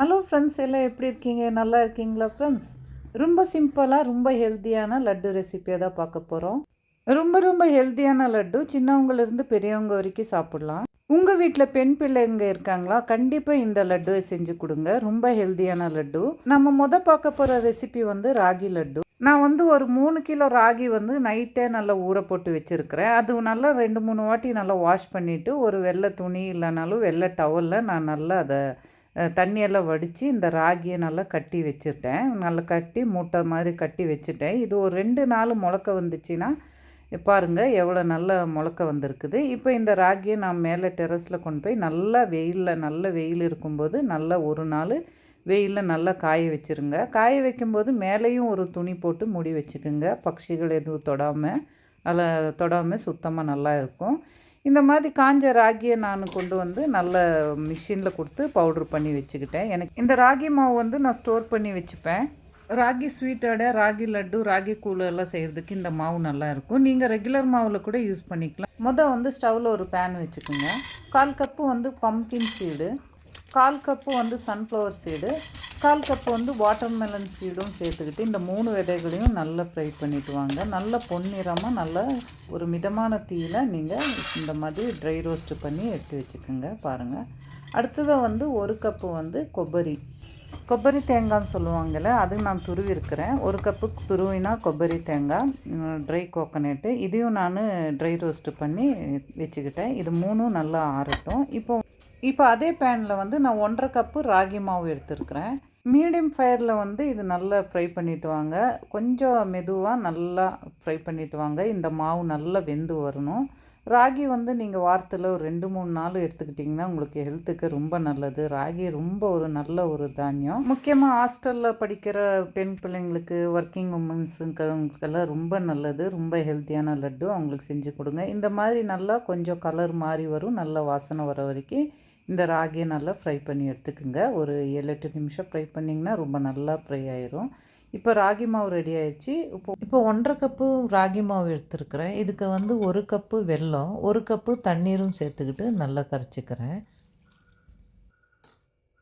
Hello friends எல்லாம் எப்படி இருக்கீங்க? நல்லா இருக்கீங்களா ஃப்ரெண்ட்ஸ் ரொம்ப சிம்பிளாக ரொம்ப ஹெல்த்தியான லட்டு ரெசிபியை தான் பார்க்க போகிறோம் ரொம்ப ரொம்ப ஹெல்த்தியான லட்டு சின்னவங்கலேருந்து பெரியவங்க வரைக்கும் சாப்பிட்லாம். உங்கள் வீட்டில் பெண் பிள்ளைங்க இருக்காங்களா? கண்டிப்பாக இந்த லட்டுவை செஞ்சு கொடுங்க. ரொம்ப ஹெல்த்தியான லட்டு. நம்ம முத பார்க்க போகிற ரெசிபி வந்து ராகி லட்டு. நான் வந்து ஒரு மூணு கிலோ ராகி வந்து நைட்டே நல்லா ஊற போட்டு வச்சுருக்கிறேன். அது நல்லா ரெண்டு மூணு வாட்டி நல்லா வாஷ் பண்ணிவிட்டு ஒரு வெள்ளை துணி இல்லைனாலும் வெள்ளை டவலில் நான் நல்லா அதை தண்ணியெல்லாம் வடித்து இந்த ராகியை நல்லா கட்டி வச்சுட்டேன். நல்லா கட்டி மூட்டை மாதிரி கட்டி வச்சுட்டேன். இது ஒரு ரெண்டு நாள் முளக்க வந்துச்சுன்னா பாருங்கள் எவ்வளோ நல்ல முளக்க வந்திருக்குது. இப்போ இந்த ராகியை நான் மேலே டெரஸில் கொண்டு போய் நல்லா வெயிலில் நல்ல வெயில் இருக்கும்போது நல்லா ஒரு நாள் வெயிலில் நல்லா காய வச்சுருங்க. காய வைக்கும்போது மேலேயும் ஒரு துணி போட்டு மூடி வச்சுக்கோங்க. பட்சிகள் எதுவும் தொடாமல் நல்லா தொடாமல் சுத்தமாக நல்லா இருக்கும். இந்த மாதிரி காஞ்ச ராகியை நான் கொண்டு வந்து நல்ல மிஷினில் கொடுத்து பவுட்ரு பண்ணி வச்சுக்கிட்டேன். எனக்கு இந்த ராகி மாவு வந்து நான் ஸ்டோர் பண்ணி வச்சுப்பேன். ராகி ஸ்வீட்டோட ராகி லட்டு ராகி கூழ் எல்லாம் செய்கிறதுக்கு இந்த மாவு நல்லா இருக்கும். நீங்கள் ரெகுலர் மாவில் கூட யூஸ் பண்ணிக்கலாம். மொதல் வந்து ஸ்டவ்வில் ஒரு பேன் வச்சுக்கோங்க. கால் கப்பு வந்து பம்கின் சீடு கால் கப்பு வந்து சன்ஃப்ளவர் சீடு முக்கால் கப் வந்து வாட்டர்மெலன் சீடும் சேர்த்துக்கிட்டு இந்த மூணு விதைகளையும் நல்லா ஃப்ரை பண்ணிட்டு வாங்க. நல்ல பொன்னிறமாக நல்லா ஒரு மிதமான தீயில் நீங்கள் இந்த மாதிரி ட்ரை ரோஸ்ட்டு பண்ணி எடுத்து வச்சுக்கோங்க பாருங்கள் அடுத்ததாக வந்து ஒரு கப்பு வந்து கொಬ್ಬரி கொಬ್ಬரி தேங்காய்னு சொல்லுவாங்கள்ல அது நான் துருவி இருக்கிறேன் ஒரு கப்பு துருவினா கொಬ್ಬரி தேங்காய் ட்ரை கோகனட்டு இதையும் நான் ட்ரை ரோஸ்ட்டு பண்ணி வச்சுக்கிட்டேன். இது மூணும் நல்லா ஆறட்டும். இப்போ இப்போ அதே பேனில் வந்து நான் ஒன்றரை கப்பு ராகி மாவு எடுத்துருக்கிறேன். மீடியம் ஃபயரில் வந்து இது நல்லா ஃப்ரை பண்ணிட்டு வாங்க. கொஞ்சம் மெதுவாக நல்லா ஃப்ரை பண்ணிட்டு வாங்க. இந்த மாவு நல்லா வெந்து வரணும். ராகி வந்து நீங்கள் வாரத்தில் ஒரு ரெண்டு மூணு நாள் எடுத்துக்கிட்டிங்கன்னா உங்களுக்கு ஹெல்த்துக்கு ரொம்ப நல்லது. ராகி ரொம்ப ஒரு நல்ல ஒரு தானியம். முக்கியமாக ஹாஸ்டலில் படிக்கிற பெண் பிள்ளைங்களுக்கு ஒர்க்கிங் உமன்ஸுங்களுக்கெல்லாம் ரொம்ப நல்லது. ரொம்ப ஹெல்த்தியான லட்டு அவங்களுக்கு செஞ்சு கொடுங்க. இந்த மாதிரி நல்லா கொஞ்சம் கலர் மாறி வரும். நல்ல வாசனை வர வரைக்கும் இந்த ராகியை நல்லா ஃப்ரை பண்ணி எடுத்துக்கோங்க. ஒரு ஏழு எட்டு நிமிஷம் ஃப்ரை பண்ணிங்கன்னா ரொம்ப நல்லா ஃப்ரை ஆயிரும். இப்போ ராகி மாவு ரெடி ஆயிடுச்சு இப்போ இப்போ ஒன்றரை கப்பு ராகி மாவு எடுத்துருக்குறேன். இதுக்கு வந்து ஒரு கப்பு வெல்லம் ஒரு கப்பு தண்ணீரும் சேர்த்துக்கிட்டு நல்லா கரைச்சிக்கிறேன்.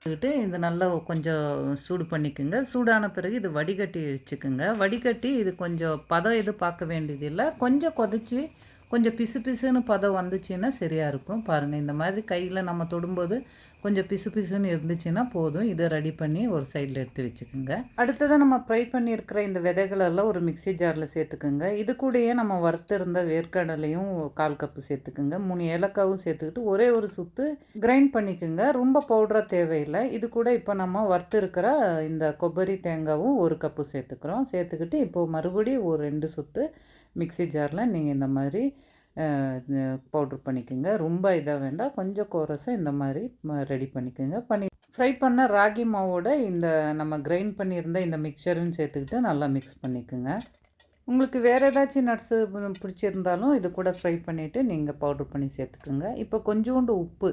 எடுத்துக்கிட்டு இது நல்லா கொஞ்சம் சூடு பண்ணிக்கோங்க. சூடான பிறகு இது வடிகட்டி வச்சுக்கோங்க. வடிகட்டி இது கொஞ்சம் பதம் எதுவும் பார்க்க வேண்டியதில்லை. கொஞ்சம் கொதிச்சு கொஞ்சம் பிசு பிசுன்னு பதம் வந்துச்சுன்னா சரியாக இருக்கும். பாருங்கள் இந்த மாதிரி கையில் நம்ம தொடும்போது கொஞ்சம் பிசு பிசுன்னு இருந்துச்சுன்னா போதும். இதை ரெடி பண்ணி ஒரு சைடில் எடுத்து வச்சுக்கோங்க. அடுத்ததாக நம்ம ஃப்ரை பண்ணியிருக்கிற இந்த விதைகளெல்லாம் ஒரு மிக்ஸி ஜாரில் சேர்த்துக்கோங்க. இது கூடயே நம்ம வறுத்திருந்த வேர்க்கடலையும் கால் கப்பு சேர்த்துக்குங்க. மூணு ஏலக்காவும் சேர்த்துக்கிட்டு ஒரே ஒரு சுத்து கிரைண்ட் பண்ணிக்கோங்க. ரொம்ப பவுடராக தேவையில்லை. இது கூட இப்போ நம்ம வறுத்திருக்கிற இந்த கொಬ್ಬரி தேங்காவும் ஒரு கப்பு சேர்த்துக்கிறோம். சேர்த்துக்கிட்டு இப்போது மறுபடியும் ஒரு ரெண்டு சுத்து மிக்ஸி ஜாரில் நீங்கள் இந்த மாதிரி பவுட்ரு பண்ணிக்கோங்க. ரொம்ப இதாக வேண்டாம். கொஞ்சம் கோரஸாக இந்த மாதிரி ரெடி பண்ணிக்கோங்க. பண்ணி ஃப்ரை பண்ண ராகி மாவோட இந்த நம்ம கிரைண்ட் பண்ணியிருந்த இந்த மிக்சரும் சேர்த்துக்கிட்டு நல்லா மிக்ஸ் பண்ணிக்கோங்க. உங்களுக்கு வேறு ஏதாச்சும் நட்ஸு பிடிச்சிருந்தாலும் இது கூட ஃப்ரை பண்ணிவிட்டு நீங்கள் பவுட்ரு பண்ணி சேர்த்துக்குங்க. இப்போ கொஞ்சோண்டு உப்பு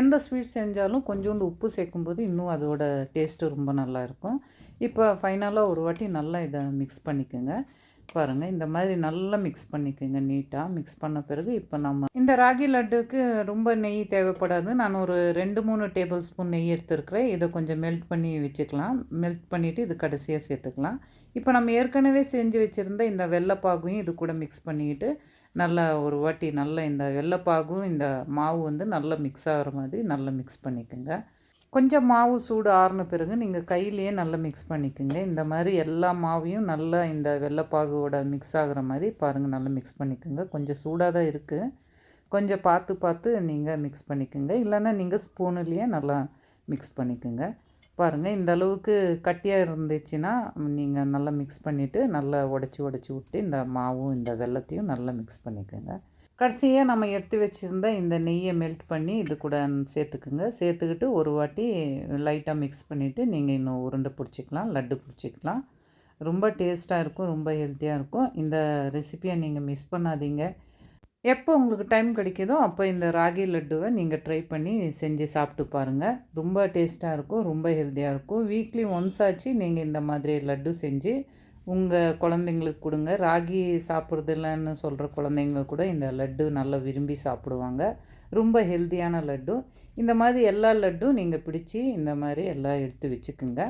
எந்த ஸ்வீட் செஞ்சாலும் கொஞ்சோண்டு உப்பு சேர்க்கும்போது இன்னும் அதோட டேஸ்ட்டு ரொம்ப நல்லாயிருக்கும் இப்போ ஃபைனலாக ஒரு வாட்டி நல்லா இதை மிக்ஸ் பண்ணிக்கோங்க. பாருங்கள் இந்த மாதிரி நல்லா மிக்ஸ் பண்ணிக்கோங்க நீட்டாக மிக்ஸ் பண்ண பிறகு இப்போ நம்ம இந்த ராகி லட்டுக்கு ரொம்ப நெய் தேவைப்படாது. நான் ஒரு ரெண்டு மூணு டேபிள் ஸ்பூன் நெய் எடுத்துருக்கிறேன். இதை கொஞ்சம் மெல்ட் பண்ணி வச்சுக்கலாம். மெல்ட் பண்ணிவிட்டு இது கடைசியாக சேர்த்துக்கலாம். இப்போ நம்ம ஏற்கனவே செஞ்சு வச்சுருந்த இந்த வெள்ளைப்பாகையும் இது கூட மிக்ஸ் பண்ணிக்கிட்டு நல்லா ஒரு வாட்டி நல்லா இந்த வெள்ளைப்பாகும் இந்த மாவு வந்து நல்லா மிக்ஸ் ஆகிற மாதிரி நல்லா மிக்ஸ் பண்ணிக்கோங்க. கொஞ்சம் மாவு சூடு ஆறின பிறகு நீங்கள் கையிலேயே நல்லா மிக்ஸ் பண்ணிக்கோங்க. இந்த மாதிரி எல்லா மாவையும் நல்லா இந்த வெள்ளைப்பாகுவோட மிக்ஸ் ஆகுற மாதிரி பாருங்கள் நல்லா மிக்ஸ் பண்ணிக்கோங்க. கொஞ்சம் சூடாக தான் இருக்குது கொஞ்சம் பார்த்து பார்த்து நீங்கள் மிக்ஸ் பண்ணிக்கோங்க. இல்லைன்னா நீங்கள் ஸ்பூனுலேயே நல்லா மிக்ஸ் பண்ணிக்கோங்க. பாருங்கள் இந்த அளவுக்கு கட்டியாக இருந்துச்சுன்னா நீங்கள் நல்லா மிக்ஸ் பண்ணிவிட்டு நல்லா உடச்சி உடச்சி விட்டு இந்த மாவும் இந்த வெள்ளத்தையும் நல்லா மிக்ஸ் பண்ணிக்கோங்க. கடைசியாக நம்ம எடுத்து வச்சுருந்த இந்த நெய்யை மெல்ட் பண்ணி இது கூட சேர்த்துக்குங்க. சேர்த்துக்கிட்டு ஒரு வாட்டி லைட்டாக மிக்ஸ் பண்ணிவிட்டு நீங்கள் இன்னும் உருண்டை பிடிச்சிக்கலாம் லட்டு பிடிச்சிக்கலாம். ரொம்ப டேஸ்ட்டாக இருக்கும் ரொம்ப ஹெல்த்தியாக இருக்கும். இந்த ரெசிப்பியை நீங்கள் மிஸ் பண்ணாதீங்க. எப்போ உங்களுக்கு டைம் கிடைக்கிதோ அப்போ இந்த ராகி லட்டுவை நீங்கள் ட்ரை பண்ணி செஞ்சு சாப்பிட்டு பாருங்கள் ரொம்ப டேஸ்ட்டாக இருக்கும் ரொம்ப ஹெல்த்தியாக இருக்கும். வீக்லி ஒன்ஸ் ஆச்சு நீங்கள் இந்த மாதிரி லட்டு செஞ்சு உங்கள் குழந்தைங்களுக்கு கொடுங்க. ராகி சாப்பிட்றது இல்லைன்னு சொல்கிற குழந்தைங்க கூட இந்த லட்டு நல்லா விரும்பி சாப்பிடுவாங்க. ரொம்ப ஹெல்த்தியான லட்டு. இந்த மாதிரி எல்லா லட்டும் நீங்கள் பிடிச்சி இந்த மாதிரி எல்லாம் எடுத்து வச்சுக்குங்க.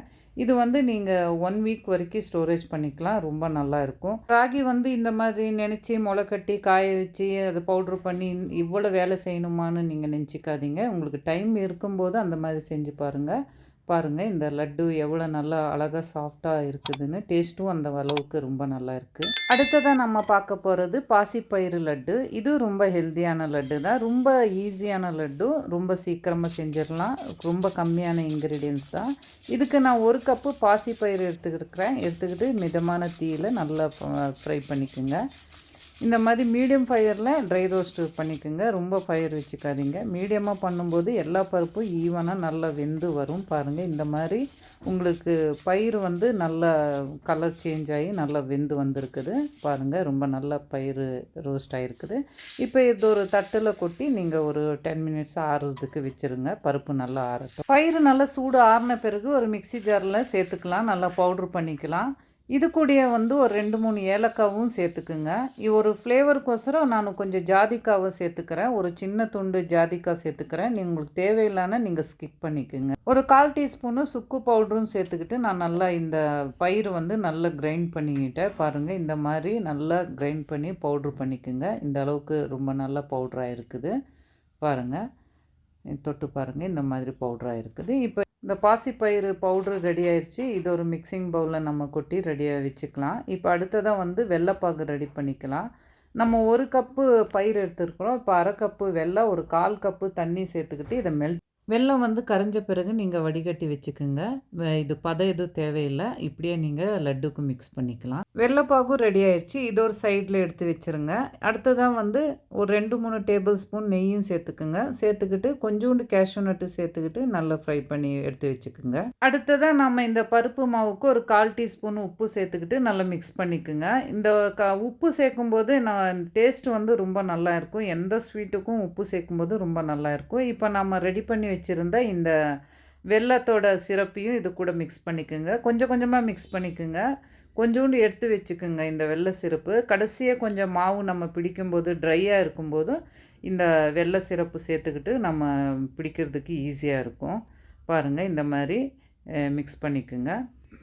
இது வந்து நீங்கள் ஒன் வீக் வரைக்கும் ஸ்டோரேஜ் பண்ணிக்கலாம். ரொம்ப நல்லா இருக்கும். ராகி வந்து இந்த மாதிரி நினச்சி முளை கட்டி காய வச்சு அதை பவுட்ரு பண்ணி இவ்வளோ வேலை செய்யணுமான்னு நீங்கள் நினச்சிக்காதீங்க. உங்களுக்கு டைம் இருக்கும்போது அந்த மாதிரி செஞ்சு பாருங்கள் பாருங்கள் இந்த லட்டு எவ்வளோ நல்லா அழகாக சாஃப்டாக இருக்குதுன்னு டேஸ்ட்டும் அந்த அளவுக்கு ரொம்ப நல்லா இருக்குது அடுத்ததாக நம்ம பார்க்க போகிறது பாசிப்பயிறு லட்டு. இது ரொம்ப ஹெல்த்தியான லட்டு தான். ரொம்ப ஈஸியான லட்டு. ரொம்ப சீக்கிரமாக செஞ்சிடலாம். ரொம்ப கம்மியான இன்க்ரீடியன்ஸ் தான். இதுக்கு நான் ஒரு கப்பு பாசிப்பயிறு எடுத்துக்கிட்டுருக்கிறேன் எடுத்துக்கிட்டு மிதமான தீயில் நல்லா ஃப்ரை பண்ணிக்கோங்க. இந்த மாதிரி மீடியம் ஃபயரில் ட்ரை ரோஸ்ட்டு பண்ணிக்கோங்க. ரொம்ப ஃபயர் வச்சுக்காதீங்க. மீடியமாக பண்ணும்போது எல்லா பருப்பும் ஈவனாக நல்லா வெந்து வரும் பாருங்கள் இந்த மாதிரி உங்களுக்கு பயிர் வந்து நல்லா கலர் சேஞ்ச் ஆகி நல்லா வெந்து வந்திருக்குது. பாருங்கள் ரொம்ப நல்லா பயிர் ரோஸ்ட் ஆகிருக்குது இப்போ இது ஒரு தட்டில் கொட்டி நீங்கள் ஒரு டென் மினிட்ஸ் ஆறுறதுக்கு வச்சுருங்க. பருப்பு நல்லா ஆறட்டும். பயிர் நல்லா சூடு ஆறின பிறகு ஒரு மிக்சி ஜாரில் சேர்த்துக்கலாம். நல்லா பவுட்ரு பண்ணிக்கலாம். இது கூடயே வந்து ஒரு ரெண்டு மூணு ஏலக்காவும் சேர்த்துக்குங்க. ஒரு ஃப்ளேவருக்கோசரம் நான் கொஞ்சம் ஜாதிக்காவும் சேர்த்துக்கிறேன். ஒரு சின்ன துண்டு ஜாதிக்காய் சேர்த்துக்கிறேன். நீ உங்களுக்கு தேவையில்லான நீங்கள் ஸ்கிப் பண்ணிக்கோங்க. ஒரு கால் டீஸ்பூனு சுக்கு பவுடரும் சேர்த்துக்கிட்டு நான் நல்லா இந்த பயிர் வந்து நல்லா கிரைண்ட் பண்ணிக்கிட்டேன். பாருங்கள் இந்த மாதிரி நல்லா கிரைண்ட் பண்ணி பவுட்ரு பண்ணிக்கோங்க. இந்த அளவுக்கு ரொம்ப நல்லா பவுட்ராக இருக்குது பாருங்கள் தொட்டு பாருங்கள் இந்த மாதிரி பவுட்ராக இருக்குது இப்போ இந்த பாசிப்பயிறு பவுட்ரு ரெடி ஆயிடுச்சு இது ஒரு மிக்சிங் பவுலில் நம்ம கொட்டி ரெடியாக வச்சுக்கலாம். இப்போ அடுத்ததாக வந்து வெள்ளைப்பாகு ரெடி பண்ணிக்கலாம். நம்ம ஒரு கப்பு பயிர் எடுத்துருக்குறோம். இப்போ அரை கப்பு வெள்ளை ஒரு கால் கப்பு தண்ணி சேர்த்துக்கிட்டு இதை மெல்ட் வெல்லம் வந்து கரைஞ்ச பிறகு நீங்கள் வடிகட்டி வச்சுக்கோங்க. இது பதம் எதுவும் தேவையில்லை. இப்படியே நீங்கள் லட்டுக்கு மிக்ஸ் பண்ணிக்கலாம். வெள்ளைப்பாகும் ரெடி ஆயிடுச்சு இது ஒரு சைடில் எடுத்து வச்சுருங்க. அடுத்ததாக வந்து ஒரு ரெண்டு மூணு டேபிள் ஸ்பூன் நெய்யும் சேர்த்துக்குங்க. சேர்த்துக்கிட்டு கொஞ்சோண்டு கேஷ்யூ நட்டு சேர்த்துக்கிட்டு நல்லா ஃப்ரை பண்ணி எடுத்து வச்சுக்கோங்க. அடுத்ததாக நம்ம இந்த பருப்பு மாவுக்கு ஒரு கால் டீஸ்பூன் உப்பு சேர்த்துக்கிட்டு நல்லா மிக்ஸ் பண்ணிக்கோங்க. இந்த க உப்பு சேர்க்கும்போது நான் டேஸ்ட் வந்து ரொம்ப நல்லா இருக்கும். எந்த ஸ்வீட்டுக்கும் உப்பு சேர்க்கும்போது ரொம்ப நல்லா இருக்கும். இப்போ நம்ம ரெடி பண்ணி வச்சுருந்த இந்த வெல்லத்தோட சிரப்பையும் இது கூட மிக்ஸ் பண்ணிக்கோங்க. கொஞ்சம் கொஞ்சமாக மிக்ஸ் பண்ணிக்கோங்க. கொஞ்சோண்டு எடுத்து வச்சுக்கோங்க இந்த வெள்ளை சிறப்பு கடைசியாக கொஞ்சம் மாவு நம்ம பிடிக்கும்போது ட்ரையாக இருக்கும்போது இந்த வெள்ளை சிறப்பு சேர்த்துக்கிட்டு நம்ம பிடிக்கிறதுக்கு ஈஸியாக இருக்கும். பாருங்கள் இந்த மாதிரி மிக்ஸ் பண்ணிக்கோங்க.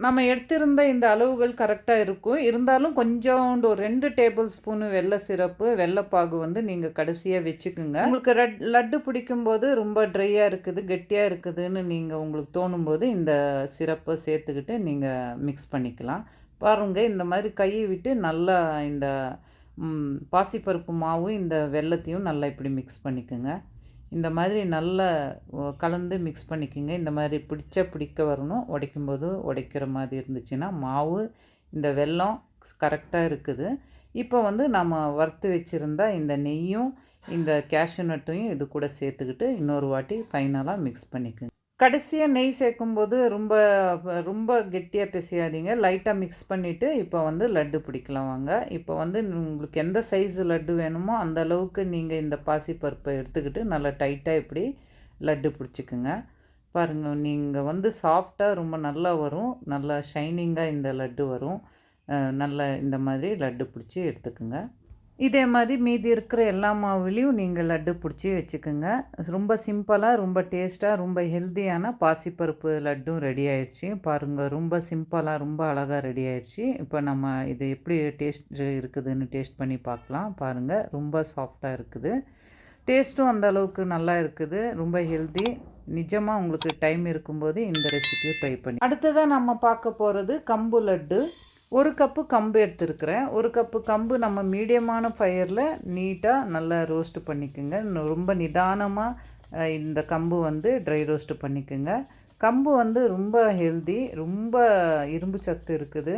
நம்ம எடுத்திருந்த இந்த அளவுகள் கரெக்டாக இருக்கும். இருந்தாலும் கொஞ்சோண்டு ஒரு ரெண்டு டேபிள் ஸ்பூனு வெள்ளை சிரப்பு வெள்ளைப்பாகு வந்து நீங்கள் கடைசியாக வச்சுக்குங்க. உங்களுக்கு ரெட் லட்டு பிடிக்கும்போது ரொம்ப ட்ரையாக இருக்குது கெட்டியாக இருக்குதுன்னு நீங்கள் உங்களுக்கு தோணும்போது இந்த சிரப்பை சேர்த்துக்கிட்டு நீங்கள் மிக்ஸ் பண்ணிக்கலாம். பாருங்க இந்த மாதிரி கையை விட்டு நல்லா இந்த பாசிப்பருப்பு மாவும் இந்த வெல்லத்தையும் நல்லா இப்படி மிக்ஸ் பண்ணிக்கோங்க. இந்த மாதிரி நல்லா கலந்து மிக்ஸ் பண்ணிக்கோங்க. இந்த மாதிரி பிடிச்ச பிடிக்க வரணும். உடைக்கும்போது உடைக்கிற மாதிரி இருந்துச்சுன்னா மாவு இந்த வெல்லம் கரெக்டாக இருக்குது. இப்போ வந்து நம்ம வறுத்து வச்சுருந்தா இந்த நெய்யும் இந்த கேஷ்யூ நட்டையும் இது கூட சேர்த்துக்கிட்டு இன்னொரு வாட்டி ஃபைனலாக மிக்ஸ் பண்ணிக்கோங்க. கடைசியாக நெய் சேர்க்கும்போது ரொம்ப ரொம்ப கெட்டியாக பிசையாதீங்க. லைட்டாக மிக்ஸ் பண்ணிவிட்டு இப்போ வந்து லட்டு பிடிக்கலாம் வாங்க. இப்போ வந்து உங்களுக்கு எந்த சைஸ் லட்டு வேணுமோ அந்த அளவுக்கு நீங்கள் இந்த பாசிப்பருப்பை எடுத்துக்கிட்டு நல்லா டைட்டாக இப்படி லட்டு பிடிச்சிக்குங்க. பாருங்கள் நீங்கள் வந்து சாஃப்டாக ரொம்ப நல்லா வரும். நல்லா ஷைனிங்காக இந்த லட்டு வரும். நல்ல நல்லா இந்த மாதிரி லட்டு பிடிச்சி எடுத்துக்குங்க. இதே மாதிரி மீதி இருக்கிற எல்லா மாவுலேயும் நீங்கள் லட்டு பிடிச்சி வச்சுக்கோங்க. ரொம்ப சிம்பிளாக ரொம்ப டேஸ்ட்டாக ரொம்ப ஹெல்த்தியான பாசிப்பருப்பு லட்டும் ரெடி ஆயிடுச்சு பாருங்கள் ரொம்ப சிம்பிளாக ரொம்ப அழகாக ரெடி ஆயிடுச்சு இப்போ நம்ம இது எப்படி டேஸ்ட் இருக்குதுன்னு டேஸ்ட் பண்ணி பார்க்கலாம். பாருங்கள் ரொம்ப சாஃப்டாக இருக்குது. டேஸ்ட்டும் அந்த அளவுக்கு நல்லா இருக்குது. ரொம்ப ஹெல்தி. நிஜமாக உங்களுக்கு டைம் இருக்கும்போது இந்த ரெசிபியை ட்ரை பண்ணி அடுத்ததாக நம்ம பார்க்க போகிறது கம்பு லட்டு. ஒரு கப்பு கம்பு எடுத்துருக்கிறேன். ஒரு கப்பு கம்பு நம்ம மீடியமான ஃபயரில் நீட்டாக நல்லா ரோஸ்ட்டு பண்ணிக்கோங்க. ரொம்ப நிதானமாக இந்த கம்பு வந்து ட்ரை ரோஸ்ட்டு பண்ணிக்கோங்க. கம்பு வந்து ரொம்ப ஹெல்தி ரொம்ப இரும்பு சத்து இருக்குது.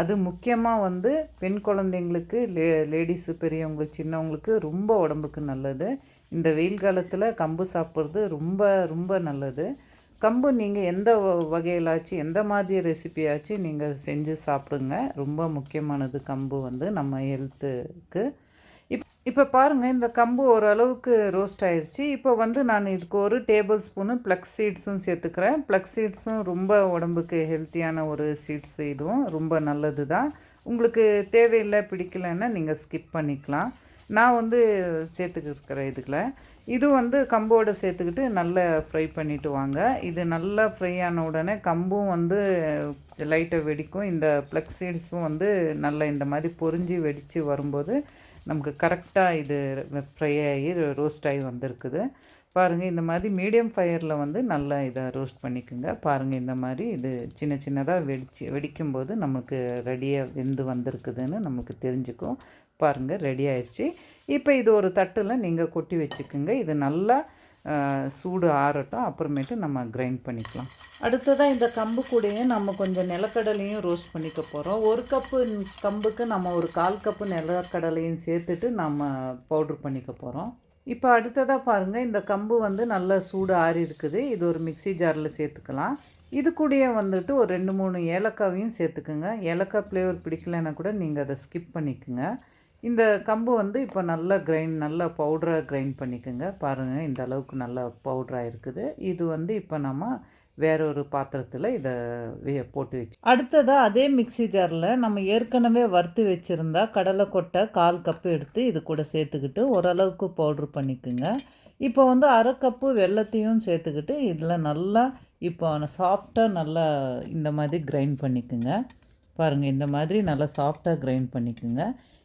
அது முக்கியமாக வந்து பெண் குழந்தைங்களுக்கு லே லேடிஸு பெரியவங்களுக்கு சின்னவங்களுக்கு ரொம்ப உடம்புக்கு நல்லது. இந்த வெயில் காலத்தில் கம்பு சாப்பிட்றது ரொம்ப ரொம்ப நல்லது. கம்பு நீங்கள் எந்த வ- வகையிலாச்சும் எந்த மாதிரி ரெசிபியாச்சும் நீங்கள் செஞ்சு சாப்பிடுங்க. ரொம்ப முக்கியமானது கம்பு வந்து நம்ம ஹெல்த்துக்கு இப் இப்போ பாருங்கள் இந்த கம்பு ஓரளவுக்கு ரோஸ்ட் ஆயிடுச்சு இப்போ வந்து நான் இதுக்கு ஒரு டேபிள் ஸ்பூனு ப்ளக் சீட்ஸும் சேர்த்துக்கிறேன். ப்ளக் சீட்ஸும் ரொம்ப உடம்புக்கு ஹெல்த்தியான ஒரு சீட்ஸ் இதுவும் ரொம்ப நல்லது தான். உங்களுக்கு தேவையில்லை பிடிக்கலைன்னா நீங்கள் ஸ்கிப் பண்ணிக்கலாம். நான் வந்து சேர்த்துக்கிருக்கிறேன் இதுக்குள்ள இது வந்து கம்போடு சேர்த்துக்கிட்டு நல்லா ஃப்ரை பண்ணிவிட்டு வாங்க. இது நல்லா ஃப்ரை ஆன உடனே கம்பும் வந்து லைட்டாக வெடிக்கும். இந்த ப்ளக் சீட்ஸும் வந்து நல்லா இந்த மாதிரி பொரிஞ்சு வெடித்து வரும்போது நமக்கு கரெக்டாக இது ஃப்ரை ஆகி ரோஸ்ட் ஆகி வந்திருக்குது. பாருங்கள் இந்த மாதிரி மீடியம் ஃபயரில் வந்து நல்லா இதை ரோஸ்ட் பண்ணிக்கோங்க. பாருங்கள் இந்த மாதிரி இது சின்ன சின்னதாக வெடிச்சு வெடிக்கும்போது நமக்கு ரெடியாக வெந்து வந்திருக்குதுன்னு நமக்கு தெரிஞ்சுக்கும். பாருங்கள் ரெடி ஆயிடுச்சு இப்போ இது ஒரு தட்டில் நீங்கள் கொட்டி வச்சுக்கோங்க. இது நல்லா சூடு ஆறட்டும். அப்புறமேட்டு நம்ம கிரைண்ட் பண்ணிக்கலாம். அடுத்ததாக இந்த கம்பு கூடயே நம்ம கொஞ்சம் நிலக்கடலையும் ரோஸ்ட் பண்ணிக்க போகிறோம் ஒரு கப்பு கம்புக்கு நம்ம ஒரு கால் கப்பு நிலக்கடலையும் சேர்த்துட்டு நம்ம பவுட்ரு பண்ணிக்க போகிறோம் இப்போ அடுத்ததாக பாருங்கள் இந்த கம்பு வந்து நல்லா சூடு ஆறி இருக்குது. இது ஒரு மிக்சி ஜாரில் சேர்த்துக்கலாம். இது கூடயே வந்துட்டு ஒரு ரெண்டு மூணு ஏலக்காவையும் சேர்த்துக்குங்க. ஏலக்காய் ஃப்ளேவர் பிடிக்கலைன்னா கூட நீங்கள் அதை ஸ்கிப் பண்ணிக்கோங்க. இந்த கம்பு வந்து இப்போ நல்லா கிரைண்ட் நல்லா பவுடராக கிரைண்ட் பண்ணிக்கோங்க. பாருங்கள் இந்த அளவுக்கு நல்லா பவுடராக இருக்குது. இது வந்து இப்போ நம்ம வேறொரு பாத்திரத்தில் இதை போட்டு வச்சு அடுத்ததாக அதே மிக்சி ஜாரில் நம்ம ஏற்கனவே வறுத்து வச்சுருந்தா கடலை கொட்டை கால் கப்பு எடுத்து இது கூட சேர்த்துக்கிட்டு ஓரளவுக்கு பவுட்ரு பண்ணிக்கோங்க. இப்போ வந்து அரை கப்பு வெள்ளத்தையும் சேர்த்துக்கிட்டு இதில் நல்லா இப்போ சாஃப்டாக நல்லா இந்த மாதிரி கிரைண்ட் பண்ணிக்கோங்க. பாருங்கள் இந்த மாதிரி நல்லா சாஃப்டாக கிரைண்ட் பண்ணிக்கோங்க.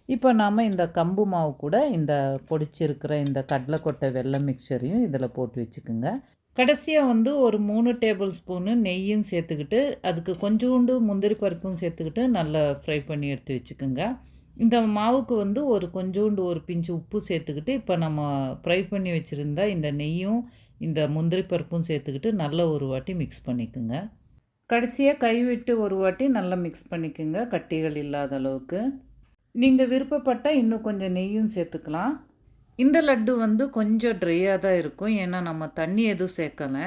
இப்போ நாம் இந்த கம்பு மாவு கூட இந்த பொடிச்சிருக்கிற இந்த கடலை கொட்டை வெள்ளை மிக்சரையும் இதில் போட்டு வச்சுக்கோங்க. கடைசியாக வந்து ஒரு மூணு டேபிள் ஸ்பூனு நெய்யும் சேர்த்துக்கிட்டு அதுக்கு கொஞ்சோண்டு முந்திரி பருப்பும் சேர்த்துக்கிட்டு நல்லா ஃப்ரை பண்ணி எடுத்து வச்சுக்கோங்க. இந்த மாவுக்கு வந்து ஒரு கொஞ்சோண்டு ஒரு பிஞ்சு உப்பு சேர்த்துக்கிட்டு இப்போ நம்ம ஃப்ரை பண்ணி வச்சுருந்தா இந்த நெய்யும் இந்த முந்திரி பருப்பும் சேர்த்துக்கிட்டு நல்லா ஒரு வாட்டி மிக்ஸ் பண்ணிக்கோங்க. கடைசியாக கைவிட்டு ஒரு வாட்டி நல்லா மிக்ஸ் பண்ணிக்கோங்க கட்டிகள் இல்லாத அளவுக்கு. நீங்கள் விருப்பப்பட்டால் இன்னும் கொஞ்சம் நெய்யும் சேர்த்துக்கலாம். இந்த லட்டு வந்து கொஞ்சம் ட்ரையாக தான் இருக்கும். ஏன்னா நம்ம தண்ணி எதுவும் சேர்க்கலை.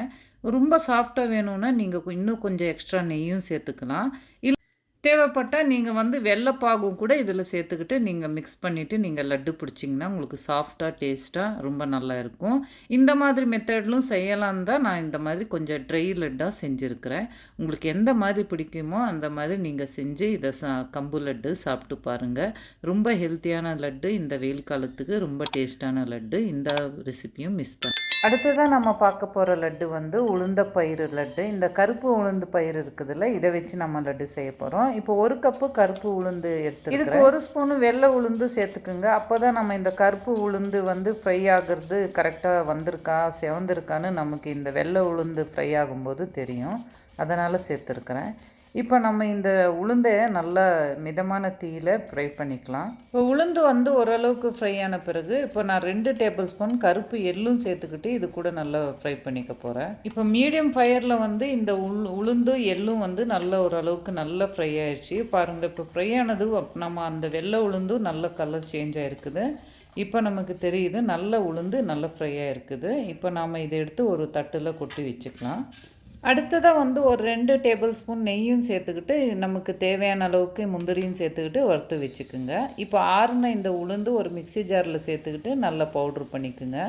ரொம்ப சாஃப்டாக வேணும்னா நீங்கள் இன்னும் கொஞ்சம் எக்ஸ்ட்ரா நெய்யும் சேர்த்துக்கலாம். இல்லை தேவைப்பட்டால் நீங்கள் வந்து வெள்ளைப்பாகும் கூட இதில் சேர்த்துக்கிட்டு நீங்கள் மிக்ஸ் பண்ணிவிட்டு நீங்கள் லட்டு பிடிச்சிங்கன்னா உங்களுக்கு சாஃப்டாக டேஸ்ட்டாக ரொம்ப நல்லா இருக்கும். இந்த மாதிரி மெத்தட்லும் செய்யலாம் தான் நான் இந்த மாதிரி கொஞ்சம் ட்ரை லட்டாக செஞ்சுருக்கிறேன். உங்களுக்கு எந்த மாதிரி பிடிக்குமோ அந்த மாதிரி நீங்கள் செஞ்சு இதை சா கம்பு லட்டு சாப்பிட்டு பாருங்கள் ரொம்ப ஹெல்த்தியான லட்டு இந்த வெயில் காலத்துக்கு ரொம்ப டேஸ்ட்டான லட்டு இந்த ரெசிப்பியும் மிஸ் பண்ண அடுத்ததாக நம்ம பார்க்க போகிற லட்டு வந்து உளுந்த பயிறு லட்டு. இந்த கருப்பு உளுந்து பயிர் இருக்குதுல்ல இதை வச்சு நம்ம லட்டு செய்ய போகிறோம் இப்போ ஒரு கப்பு கருப்பு உளுந்து எடுத்து இதுக்கு ஒரு ஸ்பூனு வெள்ளை உளுந்து சேர்த்துக்குங்க. அப்போ தான் நம்ம இந்த கருப்பு உளுந்து வந்து ஃப்ரை ஆகிறது கரெக்டாக வந்திருக்கா செவந்திருக்கான்னு நமக்கு இந்த வெள்ளை உளுந்து ஃப்ரை ஆகும்போது தெரியும். அதனால் சேர்த்துருக்குறேன். இப்போ நம்ம இந்த உளுந்தை நல்லா மிதமான தீயில் ஃப்ரை பண்ணிக்கலாம். இப்போ உளுந்து வந்து ஓரளவுக்கு ஃப்ரை ஆன பிறகு இப்போ நான் ரெண்டு டேபிள் ஸ்பூன் கருப்பு எள்ளும் சேர்த்துக்கிட்டு இது கூட நல்லா ஃப்ரை பண்ணிக்க போகிறேன் இப்போ மீடியம் ஃபயரில் வந்து இந்த உள் உளுந்து எள்ளும் வந்து நல்ல ஓரளவுக்கு நல்லா ஃப்ரை ஆயிடுச்சு. பாருங்கள் இப்போ ஃப்ரை ஆனது நம்ம அந்த வெள்ளை உளுந்தும் நல்ல கலர் சேஞ்ச் ஆகிருக்குது இப்போ நமக்கு தெரியுது நல்ல உளுந்து நல்ல ஃப்ரை ஆகிருக்குது இப்போ நாம் இதை எடுத்து ஒரு தட்டில் கொட்டி வச்சுக்கலாம். அடுத்ததாக வந்து ஒரு ரெண்டு டேபிள் ஸ்பூன் நெய்யும் சேர்த்துக்கிட்டு நமக்கு தேவையான அளவுக்கு முந்திரியும் சேர்த்துக்கிட்டு வறுத்து வச்சுக்குங்க. இப்போ ஆறுன இந்த உளுந்து ஒரு மிக்சி ஜாரில் சேர்த்துக்கிட்டு நல்லா பவுட்ரு பண்ணிக்கோங்க.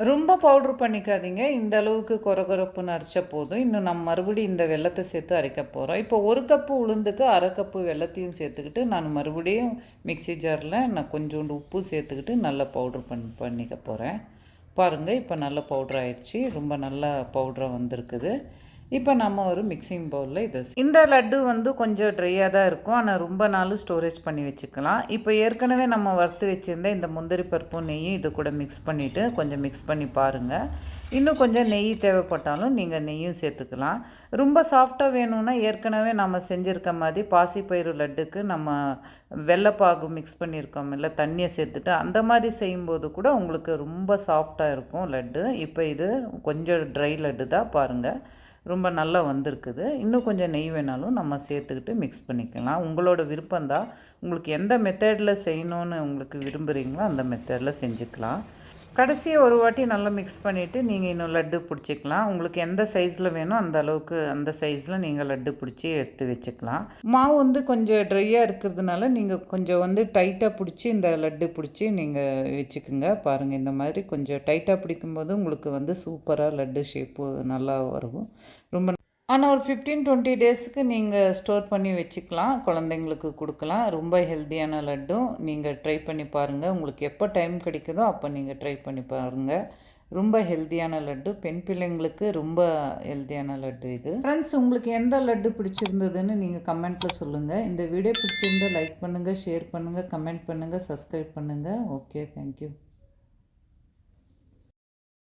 ரொம்ப பவுட்ரு பண்ணிக்காதீங்க. இந்த அளவுக்கு கொரகொரப்புன்னு அரைச்ச போதும். இன்னும் நம்ம மறுபடியும் இந்த வெள்ளத்தை சேர்த்து அரைக்க போகிறோம் இப்போ ஒரு கப்பு உளுந்துக்கு அரை கப்பு வெள்ளத்தையும் சேர்த்துக்கிட்டு நான் மறுபடியும் மிக்சி ஜாரில் நான் கொஞ்சோண்டு உப்பு சேர்த்துக்கிட்டு நல்லா பவுட்ரு பண் பண்ணிக்க போகிறேன் பாருங்கள் இப்போ நல்ல பவுட்ரு ஆயிடுச்சு. ரொம்ப நல்லா பவுட்ராக வந்திருக்குது. இப்போ நம்ம ஒரு மிக்சிங் பவுலில் இதை இந்த லட்டு வந்து கொஞ்சம் ட்ரையாக தான் இருக்கும். ஆனால் ரொம்ப நாள் ஸ்டோரேஜ் பண்ணி வச்சுக்கலாம். இப்போ ஏற்கனவே நம்ம வறுத்து வச்சுருந்த இந்த முந்திரி பருப்பும் நெய்யும் இது கூட மிக்ஸ் பண்ணிவிட்டு கொஞ்சம் மிக்ஸ் பண்ணி பாருங்கள் இன்னும் கொஞ்சம் நெய் தேவைப்பட்டாலும் நீங்கள் நெய்யும் சேர்த்துக்கலாம். ரொம்ப சாஃப்டாக வேணும்னா ஏற்கனவே நம்ம செஞ்சுருக்க மாதிரி பாசிப்பயிறு லட்டுக்கு நம்ம வெள்ளைப்பாகு மிக்ஸ் பண்ணியிருக்கோம் இல்லை தண்ணியை சேர்த்துட்டு அந்த மாதிரி செய்யும்போது கூட உங்களுக்கு ரொம்ப சாஃப்டாக இருக்கும் லட்டு. இப்போ இது கொஞ்சம் ட்ரை லட்டு தான் பாருங்கள் ரொம்ப நல்லா வந்திருக்குது. இன்னும் கொஞ்சம் நெய் வேணாலும் நம்ம சேர்த்துக்கிட்டு மிக்ஸ் பண்ணிக்கலாம். உங்களோட விருப்பம்தான் உங்களுக்கு எந்த மெத்தடில் செய்யணுன்னு உங்களுக்கு விரும்புகிறீங்களோ அந்த மெத்தடில் செஞ்சுக்கலாம். கடைசியை ஒரு வாட்டி நல்லா மிக்ஸ் பண்ணிவிட்டு நீங்கள் இன்னும் லட்டு பிடிச்சிக்கலாம். உங்களுக்கு எந்த சைஸில் வேணும் அந்த அளவுக்கு அந்த சைஸில் நீங்கள் லட்டு பிடிச்சி எடுத்து வச்சுக்கலாம். மாவு வந்து கொஞ்சம் ட்ரையாக இருக்கிறதுனால நீங்கள் கொஞ்சம் வந்து டைட்டாக பிடிச்சி இந்த லட்டு பிடிச்சி நீங்கள் வச்சுக்கோங்க. பாருங்கள் இந்த மாதிரி கொஞ்சம் டைட்டாக பிடிக்கும்போது உங்களுக்கு வந்து சூப்பராக லட்டு ஷேப்பு நல்லா வரும். ரொம்ப ஆனால் ஒரு ஃபிஃப்டீன் டுவெண்ட்டி டேஸுக்கு நீங்கள் ஸ்டோர் பண்ணி வச்சுக்கலாம். குழந்தைங்களுக்கு கொடுக்கலாம். ரொம்ப ஹெல்த்தியான லட்டும் நீங்கள் ட்ரை பண்ணி பாருங்கள் உங்களுக்கு எப்போ டைம் கிடைக்குதோ அப்போ நீங்கள் ட்ரை பண்ணி பாருங்கள் ரொம்ப ஹெல்த்தியான லட்டு. பெண் பிள்ளைங்களுக்கு ரொம்ப ஹெல்த்தியான லட்டு இது. ஃப்ரெண்ட்ஸ் உங்களுக்கு எந்த லட்டு பிடிச்சிருந்ததுன்னு நீங்கள் கமெண்ட்டில் சொல்லுங்கள் இந்த வீடியோ பிடிச்சிருந்தா லைக் பண்ணுங்கள் ஷேர் பண்ணுங்கள் கமெண்ட் பண்ணுங்கள் சப்ஸ்கிரைப் பண்ணுங்கள் ஓகே தேங்க்யூ